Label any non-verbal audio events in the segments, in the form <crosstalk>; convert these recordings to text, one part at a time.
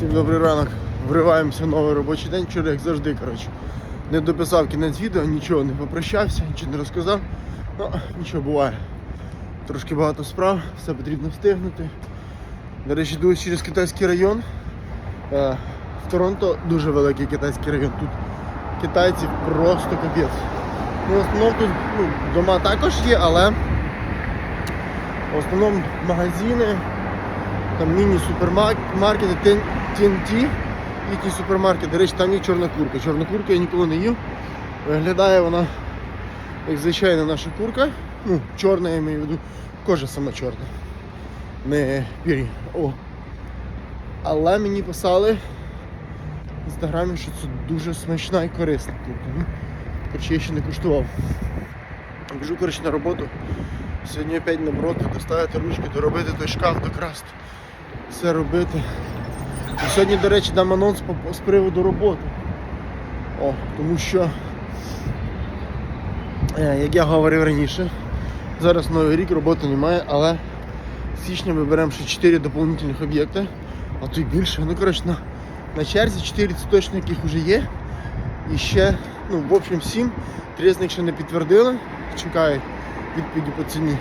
Всім добрий ранок. Вриваємося в новий робочий день. Вчора, як завжди, коротше. Не дописав кінець відео, нічого не попрощався, нічого не розказав. Ну, нічого буває. Трошки багато справ, все потрібно встигнути. До речі, йду через китайський район. Е, В Торонто дуже великий китайський район. Тут китайців просто капець. Ну, в основному тут ну, дома також є, але в основному магазини, там міні-супермаркети, TNT, їхній супермаркет. До речі, там є чорна курка. Чорна курка я ніколи не їв. Виглядає вона як звичайна наша курка. Ну, чорна, я маю в виду, кожа сама чорна. Не пір'я. О. Але мені писали в інстаграмі, що це дуже смачна і корисна курка. Ну, я ще не куштував. Біжу коротше, на роботу. Сьогодні опять наоборот, доставити ручки, доробити той шкаф, докрасти. Все робити. І сьогодні, до речі, дам анонс з приводу роботи. О, тому що, е, як я говорив раніше, зараз новий рік, роботи немає, але з січня ми беремо ще 4 доповнительних об'єкти, а то й більше. Ну, коротше, на, на черзі 4 це точно яких вже є. І ще, ну, в общем, 7. Три з них ще не підтвердили. Чекають відповіді по ціні.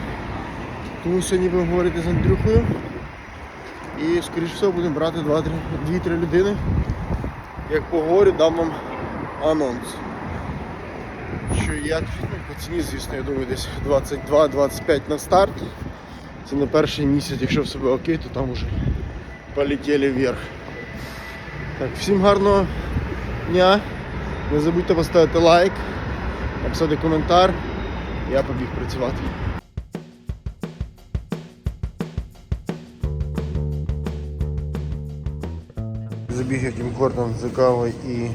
Тому сьогодні будемо говорити з Андрюхою. І, скоріш всього, будемо брати 2-3 людини. Як поговорю, дам вам анонс. Що ну, по ціні, звісно, я думаю, десь 22-25 на старт. Це не перший місяць, якщо в себе окей, то там вже полетіли вверх. Так, всім гарного дня. Не забудьте поставити лайк, написати коментар. Я побіг працювати. Забіг я Тім Хортон за кавою і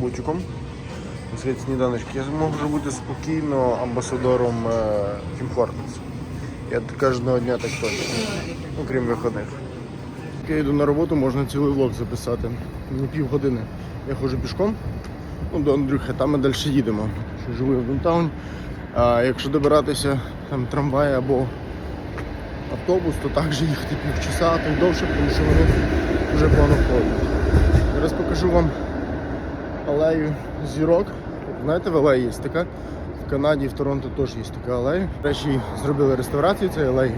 бутиком. Світ сніданочки. Я можу бути спокійно амбасадором Тім Хортонс. Я кожного дня так точно. Ну, крім виходних. Я йду на роботу, можна цілий влог записати. Не півгодини. Я ходжу пішком ну, до Андрюхи, там ми далі їдемо. Живу в Донтауні. А якщо добиратися там трамвай або автобус, то також їхати півчаса, то довше, тому що вони погано ходять. Зараз покажу вам алею зірок. Знаєте, в алеї є така. В Канаді, в Торонто теж є така алея. До речі, зробили реставрацію цієї алеї.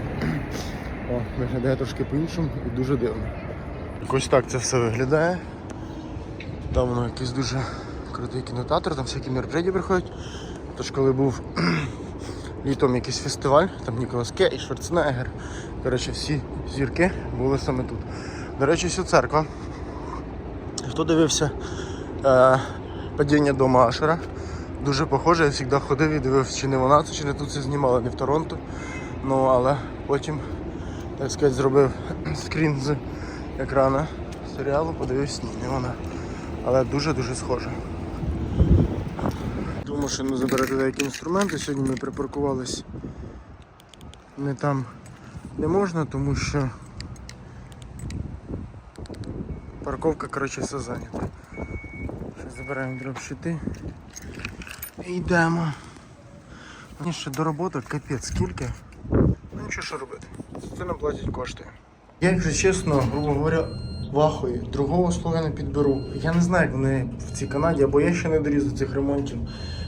О, виглядає трошки по-іншому і дуже дивно. Ось так це все виглядає. Там воно якийсь дуже крутий кінотеатр, там всякі мероприятия приходять. Тож коли був <clears throat> літом якийсь фестиваль, там Ніколас Кейдж, Шварценеггер, коротше, всі зірки були саме тут. До речі, вся церква. Хто дивився е, падіння дома Ашера? Дуже похоже, я завжди ходив і дивився, чи не вона це, чи не тут це знімали, не в Торонто. Ну, але потім, так сказати, зробив <clears throat> скрін з екрана серіалу, подивився, ні, не вона. Але дуже-дуже схоже. Ту машину забирати деякі інструменти. Сьогодні ми припаркувались не там, де можна, тому що парковка, коротше, все зайнята. Зараз забираємо дропшити і йдемо. Мені ще до роботи капець скільки. Ну нічого що робити. Це нам платять кошти. Я, якщо чесно, грубо говоря, вахою. Другого слова не підберу. Я не знаю, як вони в цій Канаді, або я ще не доріз до цих ремонтів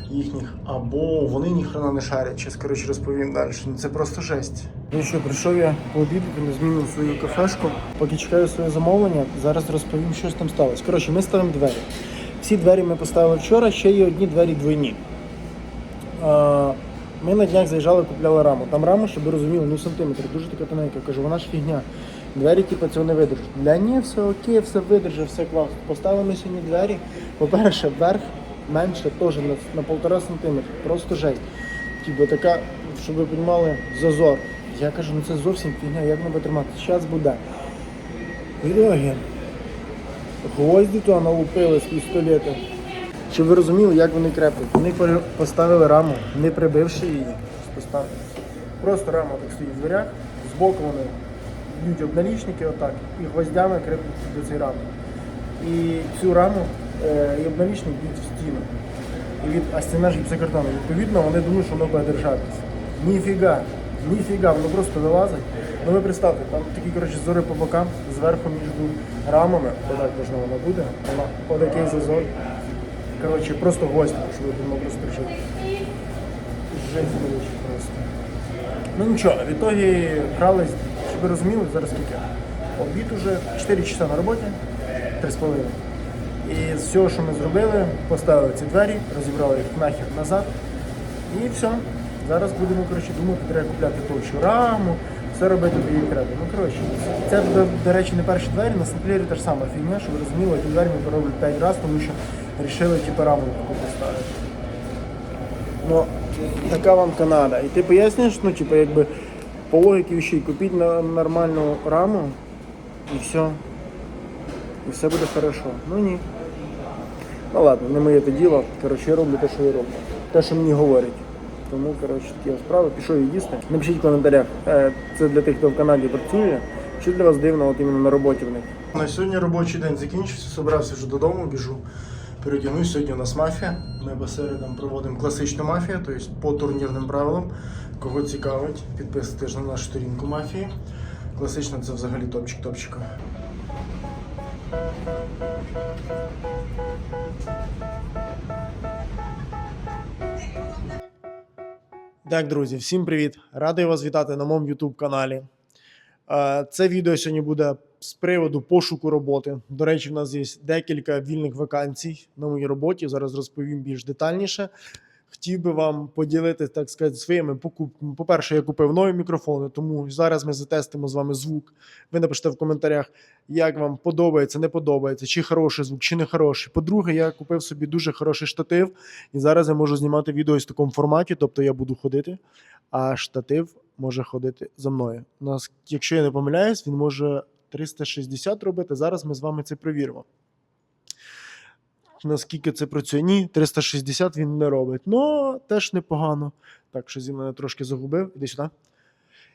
їхніх, або вони ніхрена не шарять. Зараз, коротше, розповім далі. Ну це просто жесть. Ну що, прийшов я пообідати, не змінив свою кафешку. Поки чекаю своє замовлення, зараз розповім, що там сталося. Коротше, ми ставимо двері. Всі двері ми поставили вчора, ще є одні двері двойні. Ми на днях заїжджали, купляли раму. Там рама, щоб ви розуміли, ну сантиметр, дуже така тоненька. Кажу, вона ж фігня. Двері, типу, цього не видержать. Для ні, все окей, все видержить, все класно. Поставили сьогодні двері. По-перше, вверх менше теж на, на полтора сантиметра. Просто жесть. Типу така, щоб ви розуміли, зазор. Я кажу, ну це зовсім фігня, як не тримати. Зараз буде. Ідоги. Гвозді туди налупили з пістолета. Щоб ви розуміли, як вони креплять. Вони поставили раму, не прибивши її. Поставили. Просто рама так стоїть в дверях, збоку вони б'ють обналічники отак і гвоздями креплять до цієї рами. І цю раму е, і обналічник б'ють в стіну. І від, а стіна ж гіпсокартону. Відповідно, вони думають, що воно буде держатися. Ніфіга. Ніфіга, воно просто вилазить. Ну ви представте, там такі коротше зори по бокам, зверху між рамами, отак можна вона буде, вона отакий зазор. Коротше, просто гості, що ви думали просто прийшли. Жесть величі просто. Ну нічого, в ітогі крались, щоб ви розуміли, зараз скільки? Обід уже 4 часа на роботі, 3,5. І з всього, що ми зробили, поставили ці двері, розібрали їх нахер назад. І все. Зараз будемо коротше, думати, треба купляти товщу раму, все робити їй треба. Ну коротше, це буде, до речі, не перші двері, на Сентлері та ж сама фігня, що ви розуміли, ті двері ми пороблять 5 разів, тому що вирішили типу, раму таку поставити. Ну, така вам Канада. І ти пояснюєш, ну, типу, якби по логіки вещей, купіть на нормальну раму і все. І все буде хорошо. Ну ні. Ну ладно, не моє це діло. Коротше, я роблю те, що я роблю. Те, що мені говорять. Тому, коротше, такі справи. Пішов її їсти. Напишіть в коментарях. е, Це для тих, хто в Канаді працює. Що для вас дивно, от іменно на роботі в них? На сьогодні робочий день закінчився, собрався вже додому, біжу. Перетягнусь. Сьогодні у нас мафія. Ми по середам проводимо класичну мафію, тобто по турнірним правилам. Кого цікавить, підписуйтесь на нашу сторінку мафії. Класична це взагалі топчик топчика. Так, друзі, всім привіт! Радий вас вітати на моєму YouTube каналі. Е, Це відео сьогодні буде з приводу пошуку роботи. До речі, в нас є декілька вільних вакансій на моїй роботі. Зараз розповім більш детальніше. Хотів би вам поділитися, так сказати, своїми покупками. По-перше, я купив нові мікрофони, тому зараз ми затестимо з вами звук. Ви напишете в коментарях, як вам подобається, не подобається, чи хороший звук, чи не хороший. По-друге, я купив собі дуже хороший штатив, і зараз я можу знімати відео в такому форматі, тобто я буду ходити, а штатив може ходити за мною. Нас, якщо я не помиляюсь, він може 360 робити. Зараз ми з вами це перевіримо. Наскільки це працює? Ні, 360 він не робить. Ну, теж непогано. Так, що зі мене трошки загубив. Іди сюди.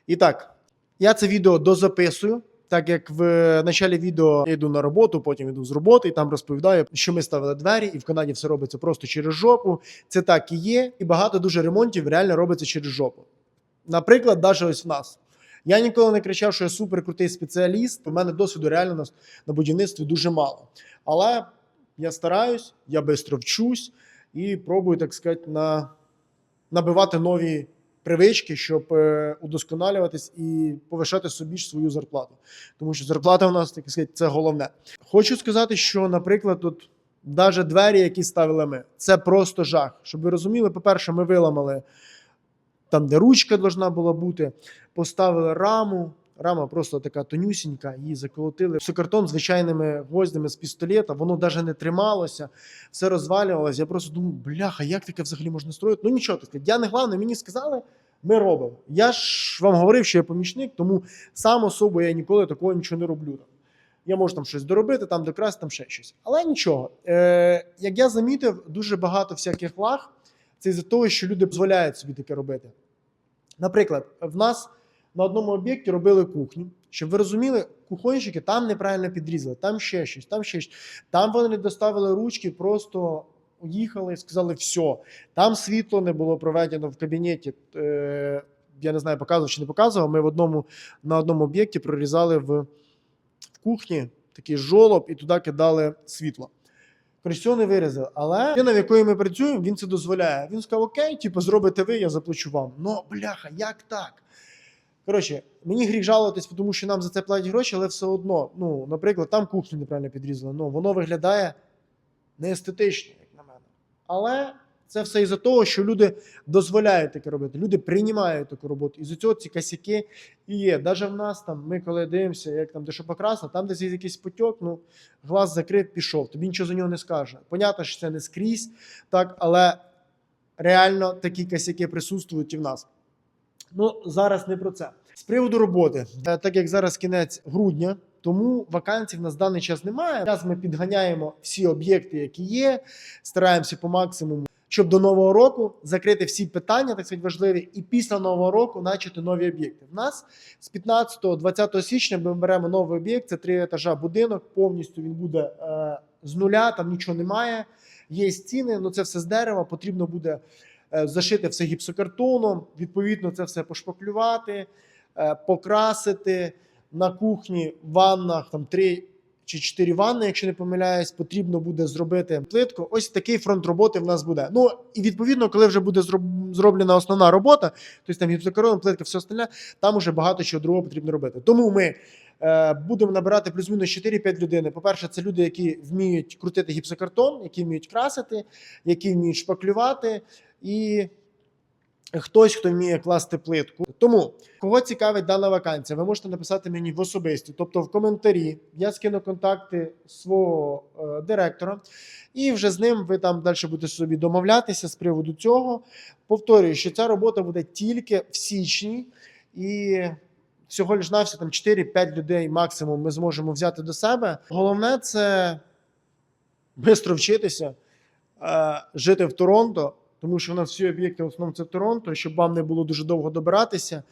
І так, я це відео дозаписую. Так як в началі відео я йду на роботу, потім йду з роботи і там розповідаю, що ми ставили двері, і в Канаді все робиться просто через жопу. Це так і є. І багато дуже ремонтів реально робиться через жопу. Наприклад, навіть ось в нас. Я ніколи не кричав, що я суперкрутий спеціаліст. У мене досвіду реально на будівництві дуже мало. Але я стараюсь, я швидко вчусь і пробую, так сказати, на, набивати нові привички, щоб е, удосконалюватись і повишати собі ж свою зарплату. Тому що зарплата у нас, так сказати, це головне. Хочу сказати, що, наприклад, тут навіть двері, які ставили ми, це просто жах. Щоб ви розуміли, по-перше, ми виламали там, де ручка должна була бути, поставили раму. Рама просто така тонюсінька, її заколотили. Все картон звичайними гвоздями з пістолета, воно навіть не трималося, все розвалювалося. Я просто думаю, бляха, як таке взагалі можна строїти? Ну нічого, так сказати, я не головне, мені сказали, ми робимо. Я ж вам говорив, що я помічник, тому сам особо я ніколи такого нічого не роблю. Я можу там щось доробити, там докрасти, там ще щось. Але нічого. Е, як я замітив, дуже багато всяких лаг. Це із-за того, що люди дозволяють собі таке робити. Наприклад, в нас на одному об'єкті робили кухню. Щоб ви розуміли, кухонщики там неправильно підрізали, там ще щось, там ще щось. Там вони не доставили ручки, просто уїхали і сказали, все. Там світло не було проведено в кабінеті. Е, я не знаю, показував чи не показував. Ми в одному, на одному об'єкті прорізали в, в кухні такий жолоб і туди кидали світло. Коротше, не вирізали. Але людина, в якої ми працюємо, він це дозволяє. Він сказав: Окей, типу, зробите ви, я заплачу вам. Ну, бляха, як так? Коротше, мені гріх жалуватись, тому що нам за це платять гроші, але все одно, ну, наприклад, там кухню неправильно підрізали. Ну, воно виглядає неестетично, як на мене. Але це все із-за того, що люди дозволяють таке робити. Люди приймають таку роботу. І з цього ці косяки і є. Навіть в нас там, ми коли дивимося, як там де що покрасно, там десь є якийсь потік, ну глаз закрив, пішов. Тобі нічого за нього не скаже. Понятно, що це не скрізь, так, але реально такі косяки присутствують і в нас. Ну, зараз не про це. З приводу роботи, Е, так як зараз кінець грудня, тому вакансій в нас даний час немає. Зараз ми підганяємо всі об'єкти, які є, стараємося по максимуму, щоб до нового року закрити всі питання, так сказати, важливі, і після нового року почати нові об'єкти. В нас з 15-20 січня ми беремо новий об'єкт. Це три етажа будинок. Повністю він буде е, з нуля, там нічого немає. Є стіни, ну це все з дерева. Потрібно буде зашити все гіпсокартоном, відповідно, це все пошпаклювати, е, покрасити на кухні, в ваннах там три чи чотири ванни, якщо не помиляюсь, потрібно буде зробити плитку. Ось такий фронт роботи в нас буде. Ну і відповідно, коли вже буде зроб- зроблена основна робота, тобто там гіпсокартон, плитка, все остальне, там уже багато чого другого потрібно робити. Тому ми е, будемо набирати плюс-мінус 4-5 людей. По-перше, це люди, які вміють крутити гіпсокартон, які вміють красити, які вміють шпаклювати, і хтось, хто вміє класти плитку. Тому, кого цікавить дана вакансія, ви можете написати мені в особисті, тобто в коментарі. Я скину контакти свого е, директора, і вже з ним ви там далі будете собі домовлятися з приводу цього. Повторюю, що ця робота буде тільки в січні, і всього лиш на там 4-5 людей максимум ми зможемо взяти до себе. Головне це швидко вчитися, е, жити в Торонто, тому що у нас всі об'єкти в основному це Торонто, щоб вам не було дуже довго добиратися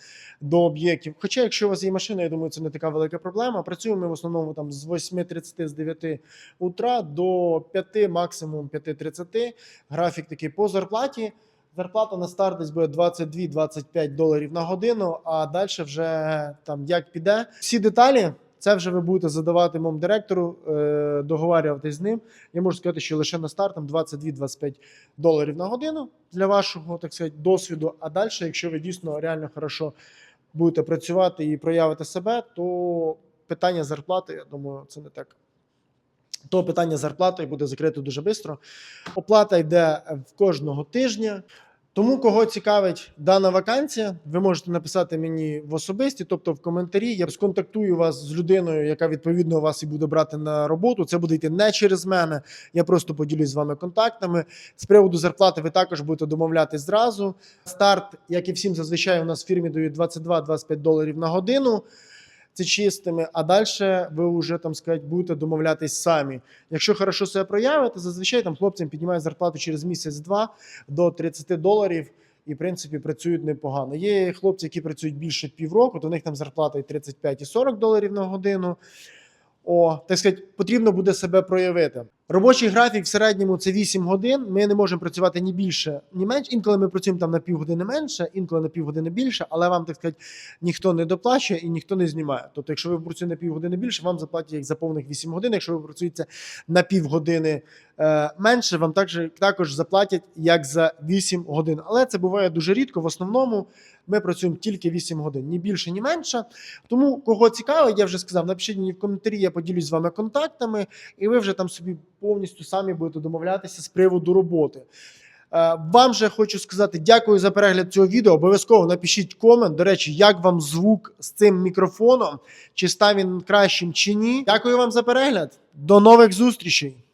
до об'єктів. Хоча, якщо у вас є машина, я думаю, це не така велика проблема. Працюємо ми в основному там з 8.30 з 9 утра до 5, максимум 5.30. Графік такий по зарплаті. Зарплата на старт десь буде 22-25 доларів на годину, а далі вже там як піде. Всі деталі це вже ви будете задавати моєму директору, е, договарюватись з ним. Я можу сказати, що лише на старт там 22-25 доларів на годину для вашого так сказати, досвіду. А далі, якщо ви дійсно реально хорошо будете працювати і проявите себе, то питання зарплати, я думаю, це не так. То питання зарплати буде закрито дуже швидко. Оплата йде в кожного тижня. Тому, кого цікавить дана вакансія, ви можете написати мені в особисті, тобто в коментарі. Я сконтактую вас з людиною, яка відповідно вас і буде брати на роботу. Це буде йти не через мене. Я просто поділюсь з вами контактами. З приводу зарплати ви також будете домовлятись зразу. Старт, як і всім зазвичай, у нас в фірмі дають 22-25 доларів на годину. Це чистими, а далі ви вже там сказати, будете домовлятись самі. Якщо хорошо себе проявите, зазвичай там хлопцям піднімають зарплату через місяць-два до 30 доларів і, в принципі, працюють непогано. Є хлопці, які працюють більше півроку, то в них там зарплата і 35 і 40 доларів на годину. О, так сказати, потрібно буде себе проявити. Робочий графік в середньому це 8 годин. Ми не можемо працювати ні більше, ні менше. Інколи ми працюємо там на півгодини менше, інколи на півгодини більше, але вам, так сказати, ніхто не доплачує і ніхто не знімає. Тобто, якщо ви працюєте на півгодини більше, вам заплатять як за повних 8 годин. Якщо ви працюєте на півгодини е, менше, вам також, також заплатять як за 8 годин. Але це буває дуже рідко. В основному ми працюємо тільки 8 годин, ні більше, ні менше. Тому кого цікавить, я вже сказав, напишіть мені в коментарі, я поділюсь з вами контактами, і ви вже там собі повністю самі будете домовлятися з приводу роботи. Е, Вам же хочу сказати дякую за перегляд цього відео. Обов'язково напишіть комент. До речі, як вам звук з цим мікрофоном, чи став він кращим чи ні. Дякую вам за перегляд. До нових зустрічей.